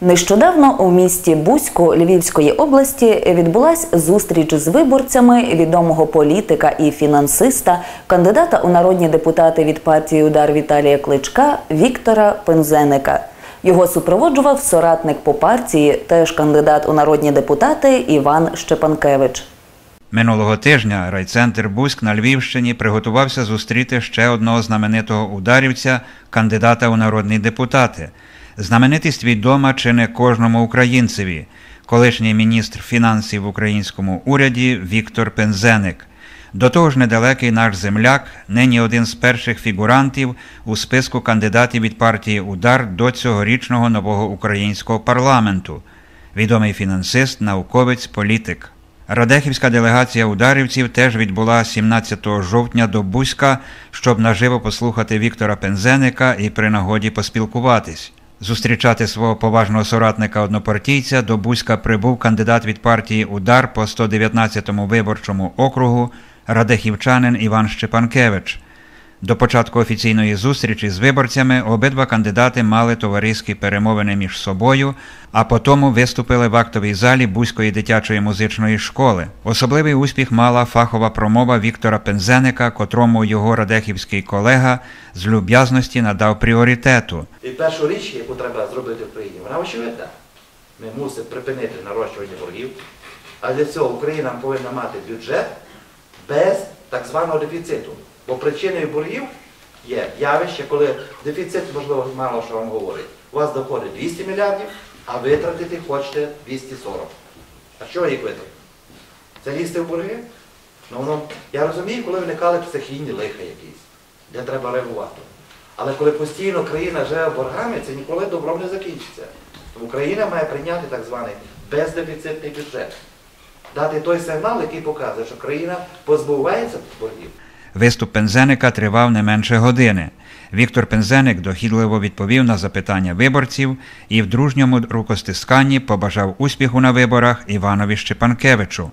Нещодавно у місті Бузьку Львівської області відбулась зустріч з виборцями відомого політика і фінансиста, кандидата у народні депутати від партії Удар Віталія Кличка Віктора Пензеника. Його супроводжував соратник по партії, теж кандидат у народні депутати Іван Щепанкевич. Минулого тижня райцентр Бузьк на Львівщині приготувався зустріти ще одного знаменитого ударівця, кандидата у народні депутати. Знаменитість відома чи не кожному українцеві, колишній міністр фінансів в українському уряді Віктор Пензеник. До того ж, недалекий наш земляк, нині один з перших фігурантів у списку кандидатів від партії Удар до цьогорічного нового українського парламенту, відомий фінансист, науковець, політик. Радехівська делегація ударівців теж відбула 17 жовтня до Бузька, щоб наживо послухати Віктора Пензеника і при нагоді поспілкуватись. Зустрічати свого поважного соратника однопартійця до Бузька прибув кандидат від партії Удар по 119-му виборчому округу радехівчанин Іван Щепанкевич. До початку офіційної зустрічі з виборцями обидва кандидати мали товариські перемовини між собою, а потім виступили в актовій залі Бузької дитячої музичної школи. Особливий успіх мала фахова промова Віктора Пензеника, котрому його радехівський колега з люб'язності надав пріоритету. І першу річ, яку треба зробити в Україні, вона очевидна. Ми мусимо припинити нарощування боргів, а для цього Україна повинна мати бюджет без так званого дефіциту. Бо причиною боргів є явище, коли дефіцит, можливо, мало що вам говорить. У вас доходить 200 мільярдів, а витратити хочете 240. А що їх витратити? Це лізти в борги? Ну, воно, я розумію, коли виникали психійні лиха якісь, де треба реагувати. Але коли постійно країна живе боргами, це ніколи добром не закінчиться. Тому Україна має прийняти так званий бездефіцитний бюджет. Дати той сигнал, який показує, що країна позбувається боргів. Виступ Пензеника тривав не менше години. Віктор Пензеник дохідливо відповів на запитання виборців і в дружньому рукостисканні побажав успіху на виборах Іванові Щепанкевичу.